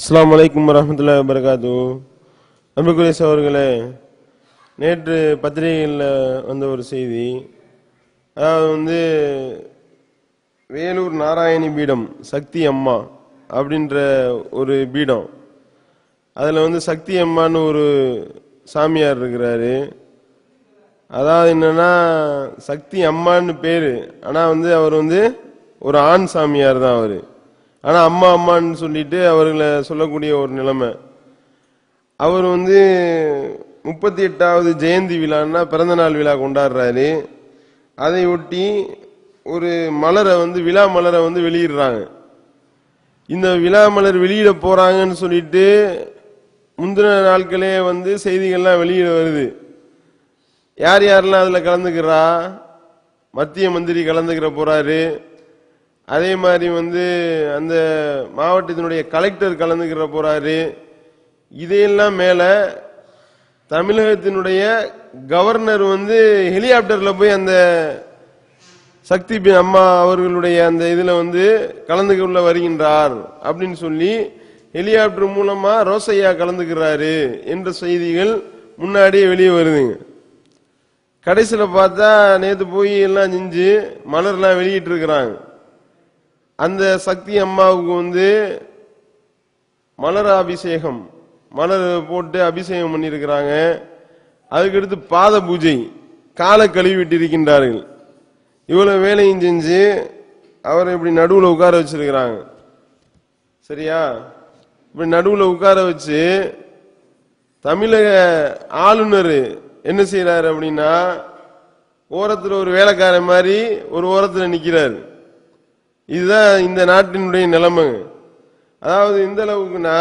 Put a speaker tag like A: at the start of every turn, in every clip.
A: அஸ்லாம் வலைக்கம் வரஹ்மத்துல்லாஹி வரகாத்து அன்புக்குரிய சவர்களே நேற்று பத்திரிகைகளில் வந்த ஒரு செய்தி. அதாவது வந்து வேலூர் நாராயணி பீடம் சக்தி அம்மா அப்படின்ற ஒரு பீடம். அதில் வந்து சக்தி அம்மான்னு ஒரு சாமியார் இருக்கிறாரு. அதாவது என்னென்னா சக்தி அம்மான்னு பேர். ஆனால் வந்து அவர் வந்து ஒரு ஆண் சாமியார் தான் அவர். ஆனால் அம்மா அம்மான்னு சொல்லிட்டு அவர்களை சொல்லக்கூடிய ஒரு நிலைமை. அவர் வந்து முப்பத்தி எட்டாவது ஜெயந்தி விழான்னா பிறந்தநாள் விழா கொண்டாடுறாரு. அதை ஒட்டி ஒரு மலரை வந்து விழா மலரை வந்து வெளியிடுறாங்க. இந்த விழா மலர் வெளியிட போறாங்கன்னு சொல்லிட்டு முந்தின நாட்களே வந்து செய்திகள்லாம் வெளியிட வருது. யார் யாரெல்லாம் அதில் கலந்துக்கிறா? மத்திய மந்திரி கலந்துக்கிற போறாரு. அதே மாதிரி வந்து அந்த மாவட்டத்தினுடைய கலெக்டர் கலந்துக்கிற போறாரு. இதையெல்லாம் மேல தமிழகத்தினுடைய கவர்னர் வந்து ஹெலிகாப்டர்ல போய் அந்த சக்தி பி- அம்மா அவர்களுடைய அந்த இதுல வந்து கலந்துக்குள்ள வருகின்றார் அப்படின்னு சொல்லி ஹெலிகாப்டர் மூலமா ரோசையா கலந்துக்கிறாரு என்ற செய்திகள் முன்னாடியே வெளியே வருதுங்க. கடைசியில் பார்த்தா நேற்று போய் எல்லாம் செஞ்சு மலர்லாம் வெளியிட்டு இருக்கிறாங்க அந்த சக்தி அம்மாவுக்கு வந்து மலர் அபிஷேகம் மலர் போட்டு அபிஷேகம் பண்ணியிருக்கிறாங்க. அதுக்கடுத்து பாத பூஜை காலை கழுவிட்டிருக்கின்றார்கள் இவ்வளவு வேலையும் செஞ்சு அவரை இப்படி நடுவில் உட்கார வச்சிருக்கிறாங்க. சரியா? இப்படி நடுவில் உட்கார வச்சு தமிழக ஆளுநர் என்ன செய்யறாரு அப்படின்னா ஓரத்தில் ஒரு வேலைக்கார மாதிரி ஒரு ஓரத்தில் நிற்கிறாரு இதுதான் இந்த நாட்டினுடைய நிலைமை. அதாவது இந்த அளவுக்குன்னா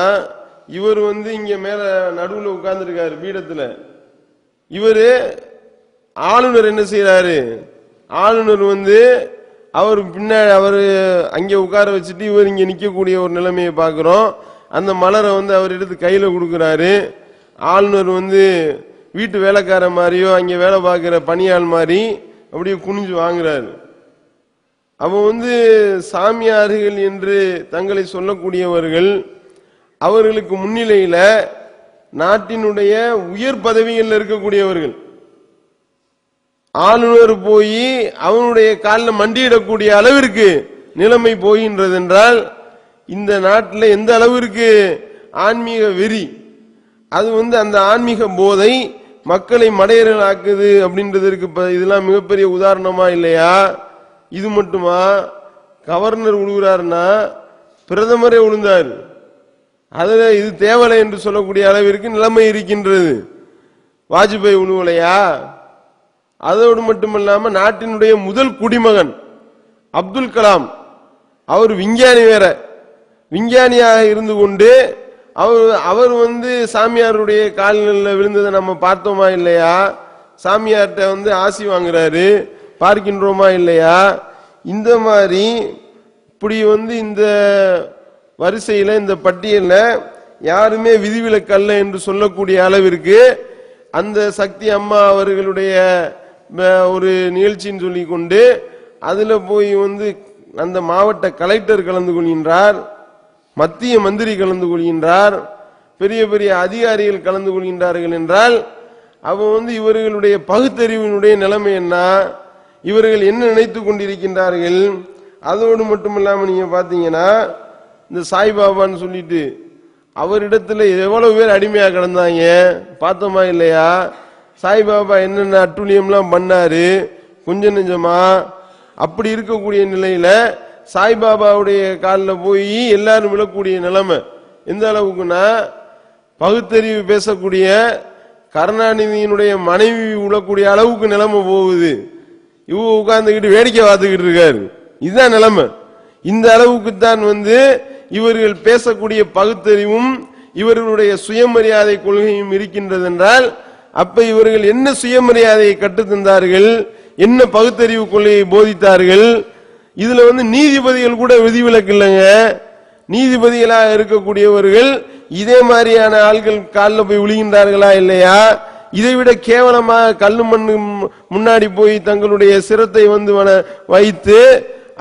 A: இவர் வந்து இங்க மேல நடுவில் உட்கார்ந்துருக்காரு பீடத்துல. இவரு ஆளுநர் என்ன செய்யறாரு ஆளுநர் வந்து அவர் பின்னாடி அவர் அங்கே உட்கார வச்சுட்டு இவர் இங்கே நிற்கக்கூடிய ஒரு நிலைமையை பார்க்குறோம். அந்த மலரை வந்து அவர் எடுத்து கையில் கொடுக்குறாரு. ஆளுநர் வந்து வீட்டு வேலைக்கார மாதிரியோ அங்கே வேலை பார்க்குற பணியாள் மாதிரி அப்படியே குனிஞ்சு வாங்குறாரு. அவ வந்து சாமியார்கள் என்று தங்களை சொல்லக்கூடியவர்கள் அவர்களுக்கு முன்னிலையில நாட்டினுடைய உயர் பதவிகளில் இருக்கக்கூடியவர்கள். ஆளுநர் போய் அவனுடைய காலில் மண்டியிடக்கூடிய அளவிற்கு நிலைமை போகின்றது என்றால் இந்த நாட்டில் எந்த அளவிற்கு ஆன்மீக வெறி அது வந்து அந்த ஆன்மீக போதை மக்களை மடையர்களாக்குது அப்படின்றதற்கு இதெல்லாம் மிகப்பெரிய உதாரணமா இல்லையா? இது மட்டுமா? கவர்னர் உழுகிறாருன்னா பிரதமரே உழுந்தார். அதில் இது தேவலை என்று சொல்லக்கூடிய அளவிற்கு நிலைமை இருக்கின்றது. வாஜ்பாய் உழுவலையா? அதோடு மட்டுமல்லாமல் நாட்டினுடைய முதல் குடிமகன் அப்துல் கலாம். அவர் விஞ்ஞானி வேற. விஞ்ஞானியாக இருந்து கொண்டு அவர் அவர் வந்து சாமியாருடைய கால்களில் விழுந்ததை நம்ம பார்த்தோமா இல்லையா? சாமியார்கிட்ட வந்து ஆசி வாங்குறாரு. பார்க்கின்றோமா இல்லையா? இந்த மாதிரி இப்படி வந்து இந்த வரிசையில் இந்த பட்டியலில் யாருமே விதிவிலக்கல்ல என்று சொல்லக்கூடிய அளவிற்கு அந்த சக்தி அம்மா அவர்களுடைய ஒரு நிகழ்ச்சின்னு சொல்லி கொண்டு அதில் போய் வந்து அந்த மாவட்ட கலெக்டர் கலந்து கொள்கின்றார் மத்திய மந்திரி கலந்து கொள்கின்றார் பெரிய பெரிய அதிகாரிகள் கலந்து கொள்கின்றார்கள் என்றால் அவன் வந்து இவர்களுடைய பகுத்தறிவினுடைய நிலைமை என்ன? இவர்கள் என்ன நினைத்துக் கொண்டிருக்கின்றார்கள்? அதோடு மட்டுமில்லாம நீங்க பாத்தீங்கன்னா இந்த சாய்பாபான்னு சொல்லிட்டு அவரிடத்துல எவ்வளவு பேர் அடிமையா கிடந்தாங்க? பார்த்தோமா இல்லையா? சாய்பாபா என்னென்ன அட்டுழியம்லாம் பண்ணாரு? கொஞ்சம் நெஞ்சமா? அப்படி இருக்கக்கூடிய நிலையில சாய்பாபாவுடைய காலில் போய் எல்லாரும் விழக்கூடிய நிலைமை எந்த அளவுக்குன்னா பகுத்தறிவு பேசக்கூடிய கருணாநிதியினுடைய மனைவி விழக்கூடிய அளவுக்கு நிலைமை போகுது. இவ உட்கார்ந்துக்கிட்டு வேடிக்கை பார்த்துக்கிட்டு இருக்காரு. இதுதான் நிலைமை. இந்த அளவுக்கு தான் வந்து இவர்கள் பேசக்கூடிய பகுத்தறிவும் இவர்களுடைய சுயமரியாதை கொள்கையும் இருக்கின்றது என்றால் அப்ப இவர்கள் என்ன சுயமரியாதையை கற்றுத்தந்தார்கள் என்ன பகுத்தறிவு கொள்கையை போதித்தார்கள் இதுல வந்து நீதிபதிகள் கூட விதிவிலக்கு இல்லைங்க. நீதிபதிகளாக இருக்கக்கூடியவர்கள் இதே மாதிரியான ஆள்கள் காலில் போய் விழுகின்றார்களா இல்லையா? இதை விட கேவலமாக கல்லு மண்ணு முன்னாடி போய் தங்களுடைய சிரத்தை வந்து வைத்து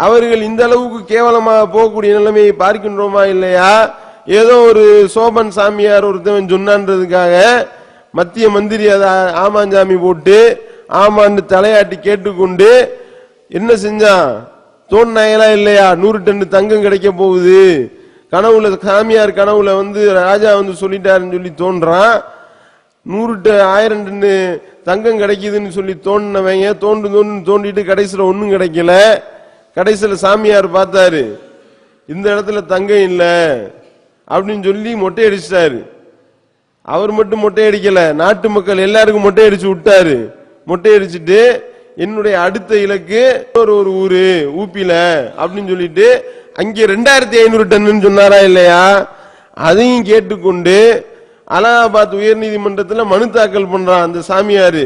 A: அவர்கள் இந்த அளவுக்கு கேவலமாக போகக்கூடிய நிலைமையை பார்க்கின்றோமா இல்லையா? ஏதோ ஒரு சோபன் சாமியார் ஒருத்தவன் சொன்னான்றதுக்காக மத்திய மந்திரி அதை ஆமாஞ்சாமி போட்டு ஆமான்னு தலையாட்டி கேட்டுக்கொண்டு என்ன செஞ்சான்? தோண்டினாங்களா இல்லையா? நூறு டன்னு தங்கம் கிடைக்க போகுது. கனவுல சாமியார் கனவுல வந்து ராஜா வந்து சொல்லிட்டாருன்னு சொல்லி தோன்றான். நூறு ஆயிரம் டன்னு தங்கம் கிடைக்குதுன்னு சொல்லி தோண்டினவங்க தோண்டு தோண்டு தோண்டிட்டு கடைசியில் ஒன்றும் கிடைக்கல. கடைசியில் சாமியார் பார்த்தாரு இந்த இடத்துல தங்கம் இல்லை அப்படின்னு சொல்லி மொட்டை அடிச்சிட்டாரு அவர் மட்டும் மொட்டை அடிக்கல நாட்டு மக்கள் எல்லாருக்கும் மொட்டை அடிச்சு விட்டாரு. மொட்டை அடிச்சுட்டு என்னுடைய அடுத்த இலக்கு ஒரு ஒரு ஊரு ஊப்பில அப்படின்னு சொல்லிட்டு அங்கே ரெண்டாயிரத்தி ஐநூறு டன்னு சொன்னாரா இல்லையா? அதையும் கேட்டுக்கொண்டு அலகாபாத் உயர் நீதிமன்றத்தில் மனு தாக்கல் பண்றான் அந்த சாமியார்.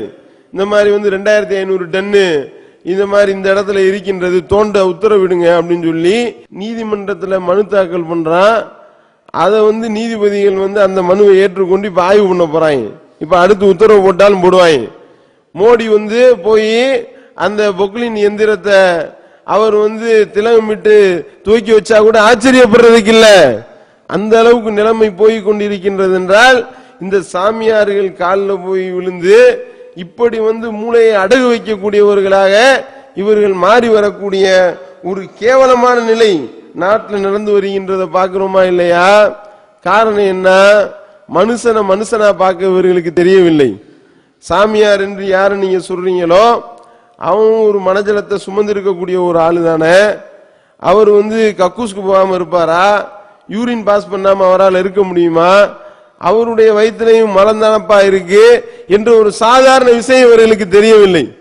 A: இந்த மாதிரி வந்து ரெண்டாயிரத்தி ஐநூறு டன்னு இந்த மாதிரி இந்த இடத்துல இருக்கின்றது தோண்ட உத்தரவிடுங்க அப்படின்னு சொல்லி நீதிமன்றத்தில் மனு தாக்கல் பண்றான் அதை வந்து நீதிபதிகள் வந்து அந்த மனுவை ஏற்றுக்கொண்டு இப்போ ஆய்வு பண்ண போறாங்க. இப்போ அடுத்து உத்தரவு போட்டாலும் போடுவாங்க. மோடி வந்து போய் அந்த பொக்லின் எந்திரத்தை அவர் வந்து திலகமிட்டு தூக்கி வச்சா கூட ஆச்சரியப்படுறதுக்கு இல்லை. அந்த அளவுக்கு நிலைமை போய் கொண்டிருக்கின்றது என்றால் இந்த சாமியார்கள் காலில் போய் விழுந்து இப்படி வந்து மூளையை அடகு வைக்கக்கூடியவர்களாக இவர்கள் மாறி வரக்கூடிய ஒரு கேவலமான நிலை நாட்டில் நடந்து வருகின்றதை பார்க்கிறோமா இல்லையா? காரணம் என்ன? மனுஷனை மனுஷனா பார்க்க இவர்களுக்கு தெரியவில்லை. சாமியார் என்று யாரை நீங்க சொல்றீங்களோ அவன் ஒரு மனஜலத்தை சுமந்திருக்கக்கூடிய ஒரு ஆளு தானே அவர் வந்து கக்கூஸ்க்கு போகாம இருப்பாரா? யூரின் பாஸ் பண்ணாம அவரால் இருக்க முடியுமா? அவருடைய வயிற்றுலையும் மலந்தானப்பா இருக்கு என்ற ஒரு சாதாரண விஷயம் இவர்களுக்கு தெரியவில்லை.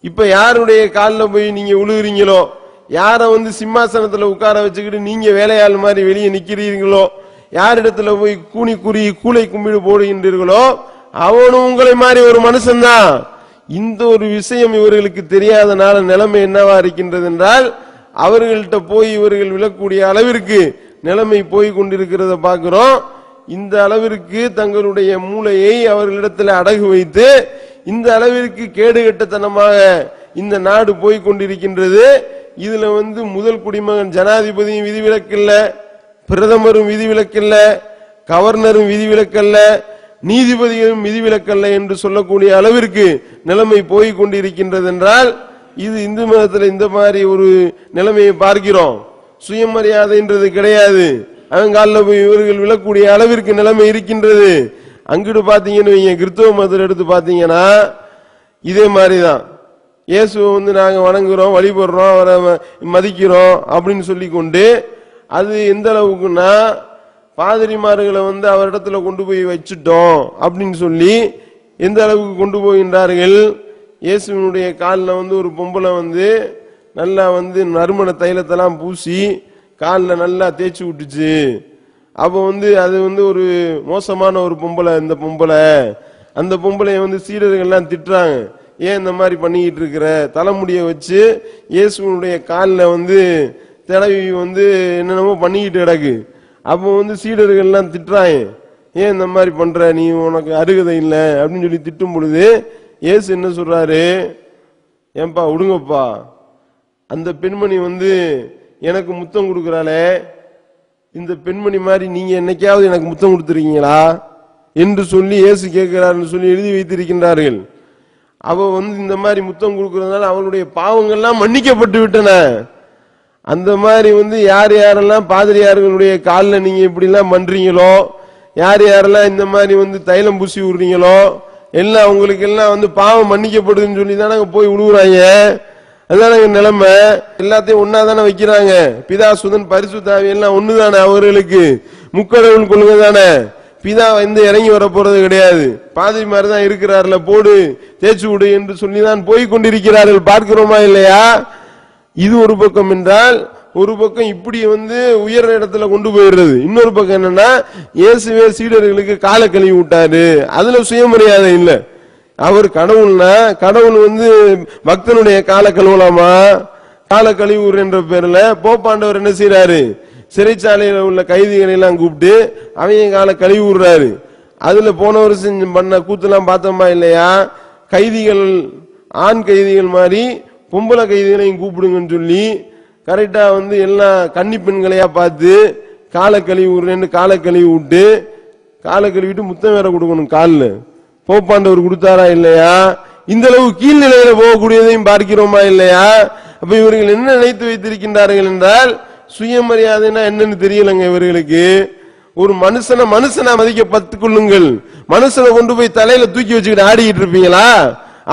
A: இப்ப யாருடைய காலில் போய் நீங்க உழுகுறீங்களோ? யாரை வந்து சிம்மாசனத்துல உட்கார வச்சுக்கிட்டு நீங்க வேலையாள் மாதிரி வெளியே நிக்கிறீர்களோ? யாரிடத்துல போய் கூனி குறி கூளை கும்பிடு போடுகின்றீர்களோ? அவனும் உங்களை மாதிரி ஒரு மனுஷன்தான். இந்த ஒரு விஷயம் இவர்களுக்கு தெரியாதனால நிலைமை என்னவா இருக்கின்றது என்றால் அவர்கள்ட்ட போய் இவர்கள் விழக்கூடிய அளவிற்கு நிலைமை போய் கொண்டிருக்கிறத பார்க்கிறோம். இந்த அளவிற்கு தங்களுடைய மூளையை அவர்களிடத்தில் அடகு வைத்து இந்த அளவிற்கு கேடுகட்டத்தனமாக இந்த நாடு போய் கொண்டிருக்கின்றது. இதுல வந்து முதல் குடிமகன் ஜனாதிபதியும் விதிவிலக்கில்ல பிரதமரும் விதிவிலக்கில்ல கவர்னரும் விதிவிலக்கல்ல நீதிபதிகளும் விதிவிலக்கல்ல என்று சொல்லக்கூடிய அளவிற்கு நிலைமை போய் கொண்டிருக்கின்றது என்றால் இது இந்து மதத்தில் இந்த மாதிரி ஒரு நிலைமையை பார்க்கிறோம். சுயமரியாதைன்றது கிடையாது. அவன் காலில் போய் இவர்கள் விழக்கூடிய அளவிற்கு நிலைமை இருக்கின்றது. அங்கிட்டு பார்த்தீங்கன்னு வைங்க கிறிஸ்தவ மதத்தில் எடுத்து பார்த்தீங்கன்னா இதே மாதிரி தான் இயேசுவை வந்து நாங்கள் வணங்குறோம் வழிபடுறோம் அவரை ம- மதிக்கிறோம் அப்படின்னு சொல்லி கொண்டு அது எந்த அளவுக்குன்னா பாதிரிமார்களை வந்து அவரிடத்துல கொண்டு போய் வச்சுட்டோம் அப்படின்னு சொல்லி எந்த அளவுக்கு கொண்டு போகின்றார்கள்? இயேசுவினுடைய காலில் வந்து ஒரு பொம்பளை வந்து நல்லா வந்து நறுமண தைலத்தெல்லாம் பூசி காலில் நல்லா தேய்ச்சி விட்டுச்சு. அப்போ வந்து அது வந்து ஒரு மோசமான ஒரு பொம்பளை இந்த பொம்பளை. அந்த பொம்பளையை வந்து சீடர்கள்லாம் திட்டுறாங்க. ஏன் இந்த மாதிரி பண்ணிக்கிட்டு இருக்கிற? தலைமுடியை வச்சு இயேசுனுடைய காலில் வந்து தடவி வந்து என்னென்னமோ பண்ணிக்கிட்டு கிடக்கு. அப்போ வந்து சீடர்கள்லாம் திட்டுறாங்க. ஏன் இந்த மாதிரி பண்ற? நீ உனக்கு அருகதை இல்லை அப்படின்னு சொல்லி திட்டும் பொழுது இயேசு என்ன சொல்றாரு? ஏன்பா விடுங்கப்பா. அந்த பெண்மணி வந்து எனக்கு முத்தம் கொடுக்குறாளே. இந்த பெண்மணி மாதிரி நீங்க என்னைக்காவது எனக்கு முத்தம் கொடுத்துருக்கீங்களா? என்று சொல்லி இயேசு கேட்கிறார்னு சொல்லி எழுதி வைத்திருக்கின்றார்கள். அவ வந்து இந்த மாதிரி முத்தம் கொடுக்கறதுனால அவளுடைய பாவங்கள்லாம் மன்னிக்கப்பட்டு விட்டன. அந்த மாதிரி வந்து யார் யாரெல்லாம் பாதிரியார்களுடைய காலில் நீங்க இப்படிலாம் பண்றீங்களோ யார் யாரெல்லாம் இந்த மாதிரி வந்து தைலம் பூசி விடுறீங்களோ எல்லாம் அவங்களுக்கு எல்லாம் வந்து பாவம் மன்னிக்கப்படுதுன்னு சொல்லி தானே போய் விழுகுறாங்க அதானங்க நிலைமை? எல்லாத்தையும் ஒன்னா தானே வைக்கிறாங்க. பிதா சுதன் பரிசுத்தாவி எல்லாம் ஒண்ணுதானே அவர்களுக்கு? முக்கடவுள் கொள்கை தானே? பிதா வந்து இறங்கி வர போறது கிடையாது. பாதிரி மாதிரி தான் இருக்கிறார்ல போடு தேய்ச்சி விடு என்று சொல்லி தான் போய் கொண்டிருக்கிறார்கள். பார்க்கிறோமா இல்லையா? இது ஒரு பக்கம் என்றால் ஒரு பக்கம் இப்படி வந்து உயர் இடத்துல கொண்டு போயிடுறது. இன்னொரு பக்கம் என்னன்னா இயேசுவே சீடர்களுக்கு காலை கழுவி விட்டாரு. அதுல சுயமரியாதை இல்லை. அவர் கடவுள்னா கடவுள் வந்து பக்தனுடைய கால கழுவலாமா கால கழிவுர் என்ற பேர்ல போப்பாண்டவர் என்ன செய்யறாரு சிறைச்சாலையில உள்ள கைதிகளை எல்லாம் கூப்பிட்டு அவங்க காலை கழுவி விடுறாரு அதுல போன வருஷம் பண்ண கூத்தெல்லாம் பார்த்தோமா இல்லையா? கைதிகள் ஆண் கைதிகள் மாதிரி பொம்பளை கைதிகளையும் கூப்பிடுங்கன்னு சொல்லி கரெக்டா வந்து எல்லாம் கன்னி பெண்களையா பார்த்து காலை கழுவி விடுறேன்னு காலை கழுவி விட்டு காலை கழுவிட்டு முத்தம் வேற கொடுக்கணும் காலில். போப்பாண்டவர் கொடுத்தாரா இல்லையா? இந்த அளவு கீழ்நிலையில போகக்கூடியதையும் பார்க்கிறோமா இல்லையா? அப்ப இவர்கள் என்ன நினைத்து வைத்திருக்கின்றார்கள் என்றால் சுயமரியாதைனா என்னன்னு தெரியலங்க இவர்களுக்கு. ஒரு மனுஷனை மனுஷனா மதிக்க பத்துக்கொள்ளுங்கள் மனுஷனை கொண்டு போய் தலையில தூக்கி வச்சுக்கிட்டு ஆடிக்கிட்டு இருப்பீங்களா?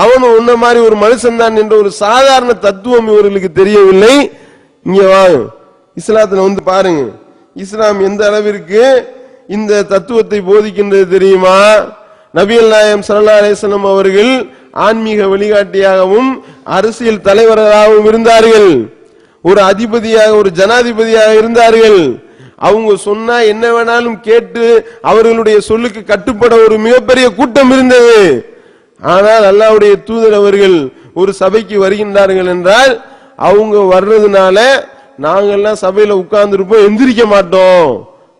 A: அவனும் உன்ன மாதிரி ஒரு மனுஷன் தான் என்ற ஒரு சாதாரண தத்துவம் இவர்களுக்கு தெரியவில்லை. இங்க வா இஸ்லாத்துல வந்து பாருங்க. இஸ்லாம் எந்த அளவிற்கு இந்த தத்துவத்தை போதிக்கின்றது தெரியுமா? நபியல் நாயம் சல்லா அலிஸ்லாம் அவர்கள் ஆன்மீக வழிகாட்டியாகவும் அரசியல் தலைவராகவும் இருந்தார்கள். ஒரு அதிபதியாக ஒரு ஜனாதிபதியாக இருந்தார்கள். அவங்க சொன்னா என்ன வேணாலும் கேட்டு அவர்களுடைய சொல்லுக்கு கட்டுப்பட ஒரு மிகப்பெரிய கூட்டம் இருந்தது. ஆனால் அல்லாவுடைய தூதர் அவர்கள் ஒரு சபைக்கு வருகின்றார்கள் என்றால் அவங்க வர்றதுனால நாங்கள்லாம் சபையில உட்கார்ந்துருப்போம் எந்திரிக்க மாட்டோம்.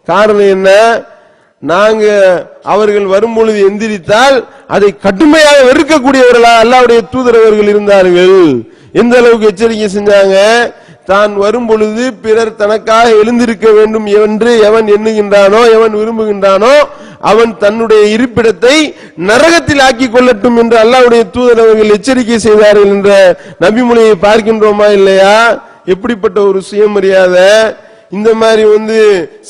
A: காரணம் என்ன? நாங்க அவர்கள் வரும்பொழுது எந்திரித்தால் அதை கடுமையாக வெறுக்கக்கூடியவர்களா அல்லாவுடைய தூதரவர்கள் இருந்தார்கள். எந்த அளவுக்கு எச்சரிக்கை செஞ்சாங்க? தான் வரும் பொழுது பிறர் தனக்காக எழுந்திருக்க வேண்டும் என்று எவன் எண்ணுகின்றானோ எவன் விரும்புகின்றானோ அவன் தன்னுடைய இருப்பிடத்தை நரகத்தில் ஆக்கிக் கொள்ளட்டும் என்று அல்லாவுடைய தூதர் அவர்கள் எச்சரிக்கை செய்தார்கள் என்ற நபிமொழியை பார்க்கின்றோமா இல்லையா? எப்படிப்பட்ட ஒரு சுயமரியாதை? இந்த மாதிரி வந்து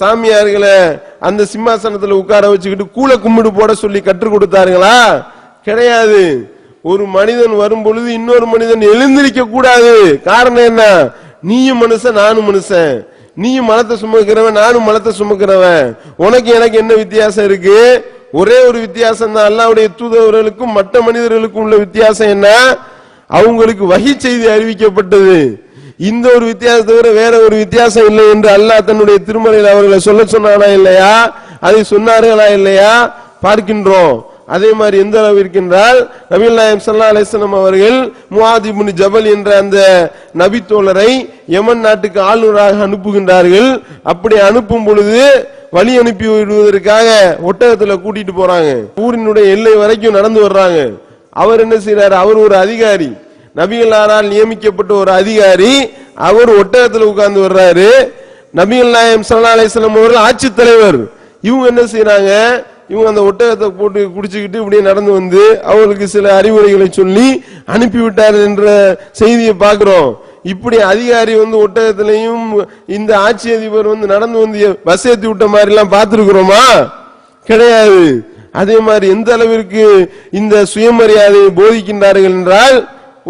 A: சாமியார்களை அந்த சிம்மாசனத்துல உட்கார வச்சுக்கிட்டு கூல கும்பிடு போட சொல்லி கற்றுக் கொடுத்தாருங்களா? கிடையாது. ஒரு மனிதன் வரும் பொழுது இன்னொரு மனிதன் எழுந்திருக்க கூடாது. காரணம் என்ன? நீயும் மனுஷன் நானும் மனுஷன். நீயும் மலத்தை சுமக்கிறவன் நானும் மலத்தை சுமக்கிறவன். உனக்கு எனக்கு என்ன வித்தியாசம் இருக்கு? ஒரே ஒரு வித்தியாசம் தான் அல்லாவுடைய தூதவர்களுக்கும் மற்ற மனிதர்களுக்கும் உள்ள வித்தியாசம் என்ன? அவங்களுக்கு வகை செய்தி அறிவிக்கப்பட்டது. இந்த ஒரு வித்தியாசத்தை தவிர வேற ஒரு வித்தியாசம் இல்லை என்று அல்லாஹ் தன்னுடைய திருமலையில் அவர்களை சொல்ல சொன்னானா இல்லையா? அதை சொன்னார்களா இல்லையா? பார்க்கின்றோம். அதே மாதிரி எந்த அளவு இருக்கின்றால் நபிகள் நாயம் சல்லா அலிஸ்லாம் அவர்கள் முவாதிபுன் ஜபல் என்ற அந்த நபி தோழரை யமன் நாட்டுக்கு ஆளுநராக அனுப்புகின்றார்கள். அப்படி அனுப்பும் பொழுது வழி அனுப்பி விடுவதற்காக ஒட்டகத்துல கூட்டிட்டு போறாங்க. ஊரினுடைய எல்லை வரைக்கும் நடந்து வர்றாங்க. அவர் என்ன செய்யறாரு அவர் ஒரு அதிகாரி. நபிகளாரால் நியமிக்கப்பட்ட ஒரு அதிகாரி அவர் ஒட்டகத்தில் உட்கார்ந்து வர்றாரு. நபிகள் நாயம் சல்லா அலிஸ்லாம் அவர்கள் ஆட்சி தலைவர். இவங்க என்ன செய்யறாங்க இவங்க அந்த ஒட்டகத்தை போட்டு குடிச்சுக்கிட்டு இப்படியே நடந்து வந்து அவர்களுக்கு சில அறிவுரைகளை சொல்லி அனுப்பிவிட்டார் என்ற செய்தியை பார்க்கிறோம். இப்படி அதிகாரி வந்து ஒட்டகத்திலையும் இந்த ஆட்சி அதிபர் வந்து நடந்து வந்து பஸ் விட்ட மாதிரி எல்லாம் பார்த்துருக்குறோமா? கிடையாது. அதே மாதிரி எந்த அளவிற்கு இந்த சுயமரியாதையை போதிக்கின்றார்கள் என்றால்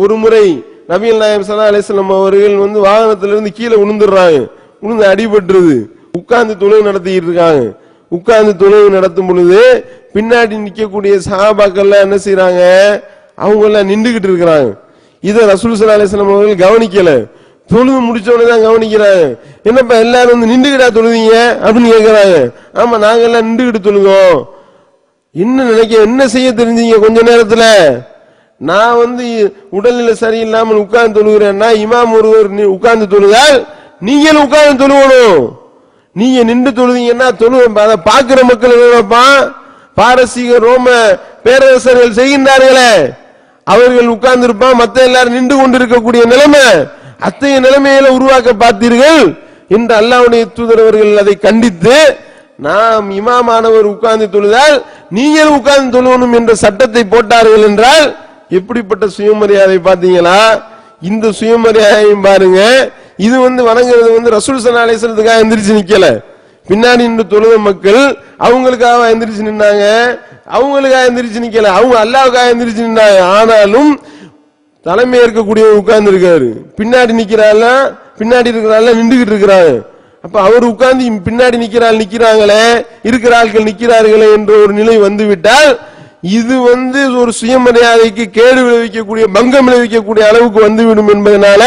A: ஒரு முறை நபிகள் நாயம் சல்லா அலிஸ்லாம் அவர்கள் வந்து வாகனத்திலிருந்து கீழே விழுந்துடுறாங்க விழுந்து அடிபட்டுருது. உட்கார்ந்து தொழுவு நடத்திக்கிட்டு இருக்காங்க. உட்கார்ந்து தொழுவு நடத்தும் பொழுது பின்னாடி நிற்கக்கூடிய சஹாபாக்கள்லாம் என்ன செய்யறாங்க அவங்க எல்லாம் நின்றுகிட்டு இருக்கிறாங்க. இதை ரசூல் சல்லா அலிஸ்லாம் அவர்கள் கவனிக்கல. தொழுது முடிச்ச உடனே தான் கவனிக்கிறாங்க. என்னப்பா எல்லாரும் வந்து நின்றுகிட்டா தொழுதீங்க? அப்படின்னு கேட்கறாங்க ஆமா நாங்க எல்லாம் நின்றுகிட்டு தொழுதோம். என்ன நினைக்க என்ன செய்ய தெரிஞ்சீங்க கொஞ்ச நேரத்துல? நான் வந்து உடல்நிலை சரியில்லாமல் உட்கார்ந்து தொழுகிறேன்னா இமாம் ஒருவர் உட்கார்ந்து தொழுதால் நீங்களும் உட்கார்ந்து தொழுவணும். நீங்க நின்று தொழுதீங்கன்னா தொழுவேன். அதை பார்க்கிற மக்கள் என்ன நினைப்பான்? பாரசீக ரோம பேரரசர்கள் செய்கின்றார்களே. அவர்கள் உட்கார்ந்து இருப்பான் மத்த எல்லாரும் நின்று கொண்டிருக்கக்கூடிய நிலைமை. அத்தகைய நிலைமையில உருவாக்க பார்த்தீர்கள். என்று அல்லாவுடைய தூதரவர்கள் அதை கண்டித்து நாம் இமாமானவர் உட்கார்ந்து தொழுதால் நீங்கள் உட்கார்ந்து தொழுவணும் என்ற சட்டத்தை போட்டார்கள் என்றால் எப்படிப்பட்ட சுயமரியாதை பாத்தீங்களா இந்த சுயமரியாதையும் பாருங்க. இது வந்து வணங்குறது வந்து ரசூல் சனாலேசனத்துக்காக எந்திரிச்சு நிக்கல. பின்னாடி நின்று தொழுத மக்கள் அவங்களுக்காக எந்திரிச்சு நின்னாங்க. அவங்களுக்காக எந்திரிச்சு நிக்கல. அவங்க அல்லாவுக்காக எந்திரிச்சு நின்னாங்க ஆனாலும் தலைமை இருக்கக்கூடிய உட்கார்ந்து இருக்காரு பின்னாடி நிக்கிறாள் பின்னாடி இருக்கிறாள் நின்றுகிட்டு இருக்கிறாங்க அப்ப அவர் உட்கார்ந்து பின்னாடி நிக்கிறாள் நிக்கிறாங்களே இருக்கிற ஆட்கள் நிக்கிறார்களே என்ற ஒரு நிலை வந்துவிட்டால் இது வந்து ஒரு சுயமரியாதைக்கு கேடு விளைவிக்கக்கூடிய பங்கம் விளைவிக்கக்கூடிய அளவுக்கு வந்துவிடும் என்பதனால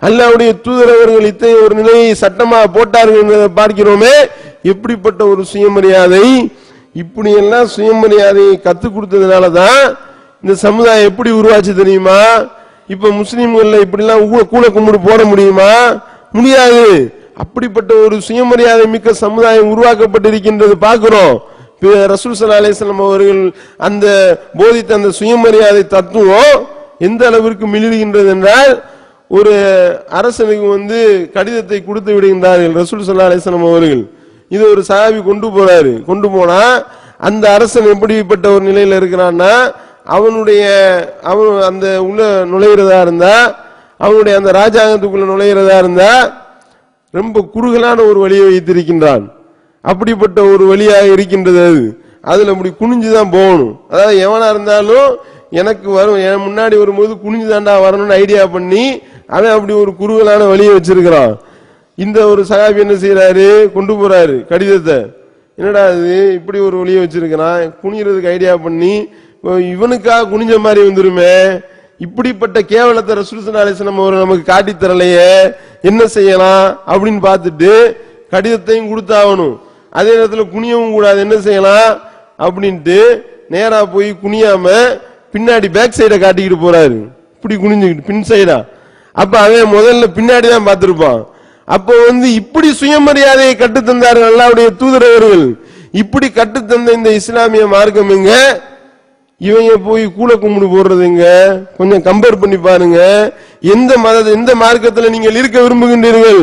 A: அல்லாவுடைய தூதரவர்கள் இத்தகைய ஒரு நிலையை சட்டமாக போட்டார்கள் என்பதை பார்க்கிறோமே. எப்படிப்பட்ட ஒரு சுயமரியாதை இப்படி எல்லாம் சுயமரியாதையை கத்துக் கொடுத்ததுனால தான் இந்த சமுதாயம் எப்படி உருவாச்சு தெரியுமா? இப்ப முஸ்லீம்களில் இப்படிலாம் கூட கும்பிடு போட முடியுமா? முடியாது. அப்படிப்பட்ட ஒரு சுயமரியாதை மிக்க சமுதாயம் உருவாக்கப்பட்டிருக்கின்றது பார்க்கிறோம். இப்ப ரசூல் சல்லா அலிஸ்லாம் அவர்கள் அந்த போதித்த அந்த சுயமரியாதை தத்துவம் எந்த அளவிற்கு மிளிர்கின்றது என்றால் ஒரு அரசனுக்கு வந்து கடிதத்தை கொடுத்து விடுகின்றார்கள் ரசூல் சல்லா அலிஸ்லாம் அவர்கள். இது ஒரு சஹாபி கொண்டு போறாரு. கொண்டு போனா அந்த அரசன் எப்படிப்பட்ட ஒரு நிலையில இருக்கிறான்னா அவனுடைய அவன் அந்த உள்ள நுழையிறதா இருந்தா அவனுடைய அந்த ராஜாங்கத்துக்குள்ள நுழையிறதா இருந்தா ரொம்ப குறுகலான ஒரு வழியை வைத்திருக்கின்றான். அப்படிப்பட்ட ஒரு வழியாக இருக்கின்றது அது. அதில் அப்படி குனிஞ்சுதான் போகணும். அதாவது எவனா இருந்தாலும் எனக்கு வரும் என் முன்னாடி வரும்போது குனிஞ்சு தாண்டா வரணும்னு ஐடியா பண்ணி அவன் அப்படி ஒரு குறுகலான வழியை வச்சிருக்கிறான். இந்த ஒரு சகாபி என்ன செய்யறாரு கொண்டு போறாரு கடிதத்தை. என்னடா இது? இப்படி ஒரு வழியை வச்சிருக்கிறான். குனிகிறதுக்கு ஐடியா பண்ணி இவனுக்காக குனிஞ்ச மாதிரி வந்துருமே. இப்படிப்பட்ட கேவலத்தை ரசூலுல்லாஹி நம்ம ஒரு அவர் நமக்கு காட்டி தரலையே. என்ன செய்யலாம்? அப்படின்னு பார்த்துட்டு கடிதத்தையும் கொடுத்தாகணும். அதே நேரத்தில் குனியவும் கூடாது என்ன செய்யலாம்? அப்படின்ட்டு நேராக போய் குனியாம பின்னாடி பேக் சைடை காட்டிக்கிட்டு போறாரு. இப்படி குனிஞ்சுக்கிட்டு பின் சைடா அப்ப அவன் முதல்ல பின்னாடி தான் பார்த்திருப்பான். அப்போ வந்து இப்படி சுயமரியாதையை கட்டுத்தந்தார்கள் அல்லாவுடைய தூதரவர்கள். இப்படி கட்டுத்தந்த இந்த இஸ்லாமிய மார்க்கம் எங்க? இவங்க போய் கூல கும்பிடு போடுறதுங்க கொஞ்சம் கம்பேர் பண்ணி பாருங்க. எந்த மத எந்த மார்க்கத்தில் நீங்கள் இருக்க விரும்புகின்றீர்கள்?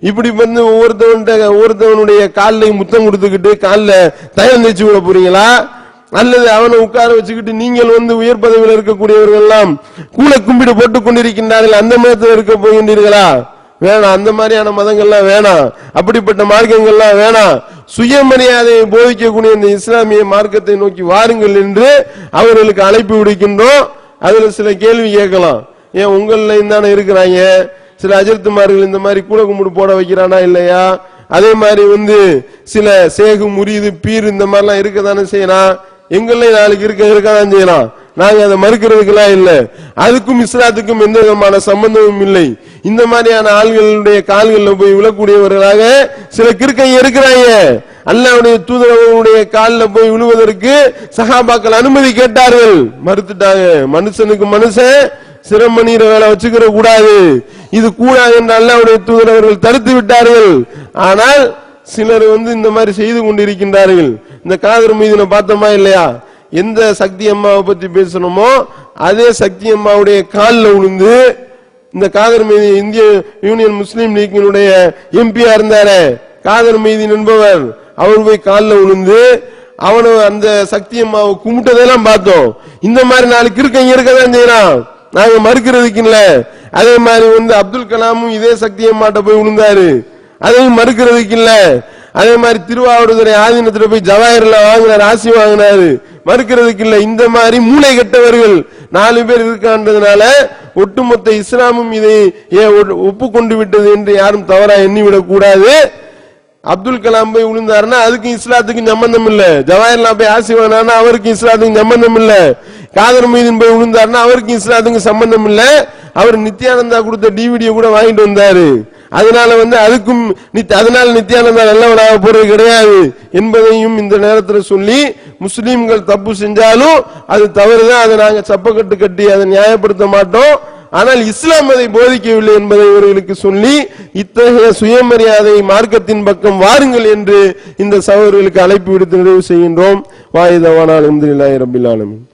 A: இப்படி வந்து ஒவ்வொருத்தவன்ட்ட ஒவ்வொருத்தவனுடைய காலில் முத்தம் கொடுத்துக்கிட்டு காலில் தயம் தேய்ச்சி விட போறீங்களா? அல்லது அவனை உட்கார வச்சுக்கிட்டு நீங்கள் வந்து உயர் பதவியில் இருக்கக்கூடியவர்கள் எல்லாம் கூல கும்பிடு போட்டுக் கொண்டிருக்கின்றார்கள் அந்த மதத்தில் இருக்க போகின்றீர்களா? வேணாம் அந்த மாதிரியான மதங்கள்லாம் வேணாம் அப்படிப்பட்ட மார்க்கங்கள்லாம் வேணாம். சுயமரியாதையை போதிக்கக்கூடிய இந்த இஸ்லாமிய மார்க்கத்தை நோக்கி வாருங்கள் என்று அவர்களுக்கு அழைப்பு விடுக்கின்றோம். அதுல சில கேள்வி கேட்கலாம். ஏன் உங்கள தானே இருக்கிறாங்க? சில அஜர்த்துமார்கள் இந்த மாதிரி கூட கும்பிடு போட வைக்கிறானா இல்லையா? அதே மாதிரி வந்து சில சேகு முறியுது பீர் இந்த மாதிரிலாம் இருக்க தானே செய்யலாம். எங்களே நாளைக்கு இருக்க இருக்கதான் செய்யலாம். நாங்க அதை மறுக்கிறதுக்கெல்லாம் இல்லை. அதுக்கும் இஸ்லாத்துக்கும் எந்த விதமான சம்பந்தமும் இல்லை. இந்த மாதிரியான ஆள்களுடைய கால்களில் போய் விழக்கூடியவர்களாக சில கிறுக்கை இருக்கிறாங்க அல்லாவுடைய தூதரவனுடைய காலில் போய் விழுவதற்கு சகாபாக்கள் அனுமதி கேட்டார்கள். மறுத்துட்டாங்க. மனுஷனுக்கு மனுஷன் சிரமணியிற வேலை வச்சுக்கிற கூடாது. இது கூடாது என்று அல்லாவுடைய தூதரவர்கள் தடுத்து விட்டார்கள். ஆனால் சிலர் வந்து இந்த மாதிரி செய்து கொண்டிருக்கின்றார்கள். இந்த காதர் மீதின பார்த்தோமா இல்லையா? எந்த சக்தி அம்மாவை பத்தி பேசணுமோ அதே சக்தி அம்மாவுடைய காலில் உளுந்து இந்த காதர் மீதி இந்திய யூனியன் முஸ்லீம் லீக்கினுடைய எம்பியா இருந்தாரே காதர் மீதி என்பவர் அவர் போய் காலில் உளுந்து அவனு அந்த சக்தி அம்மாவை கும்பிட்டதெல்லாம் பார்த்தோம். இந்த மாதிரி நாளைக்கு இருக்க இங்க இருக்கதான் செய்யறான் நாங்க மறுக்கிறதுக்கு இல்ல அதே மாதிரி வந்து அப்துல் கலாமும் இதே சக்தி மாட்ட போய் விழுந்தாரு அதையும் மறுக்கிறதுக்கு இல்ல அதே மாதிரி திருவாவூர்துறை ஆதீனத்துல போய் ஜவாஹர்ல வாங்கினார் ஆசி வாங்கினாரு. மறுக்கிறதுக்கு இல்ல இந்த மாதிரி மூளை கெட்டவர்கள் நாலு பேர் இருக்கான்றதுனால ஒட்டுமொத்த இஸ்லாமும் இதை ஏன் ஒ- ஒப்புக்கொண்டு விட்டது என்று யாரும் தவறா எண்ணிவிடக் கூடாது. அப்துல் கலாம் போய் விழுந்தாருன்னா அதுக்கும் இஸ்லாத்துக்கும் சம்பந்தம் இல்ல. ஜவாஹர்லால் போய் ஆசி வாங்கினாருன்னா அவருக்கும் இஸ்லாத்துக்கும் சம்பந்தம் இல்லை. காதர் மீதின் போய் விழுந்தாருன்னா அவருக்கும் இஸ்லாத்துக்கு சம்பந்தம் இல்ல. அவர் நித்யானந்தா கொடுத்த டிவிடியை கூட வாங்கிட்டு வந்தாரு. அதனால வந்து அதுக்கும் அதனால நித்யானந்தா நல்லவனாக போறது கிடையாது என்பதையும் இந்த நேரத்தில் சொல்லி முஸ்லீம்கள் தப்பு செஞ்சாலும் அது தவறுதான் அதை நாங்க சப்பக்கட்டு கட்டி அதை நியாயப்படுத்த மாட்டோம். ஆனால் இஸ்லாம் அதை போதிக்கவில்லை என்பதை இவர்களுக்கு சொல்லி இத்தகைய சுயமரியாதை மார்க்கத்தின் பக்கம் வாருங்கள் என்று இந்த சகோதரர்களுக்கு அழைப்பு விடுத்து நிறைவு செய்கின்றோம். வாயுதவானால் அல்ஹம்துலில்லாஹி ரபில் ஆலமீன்.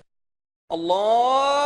B: الله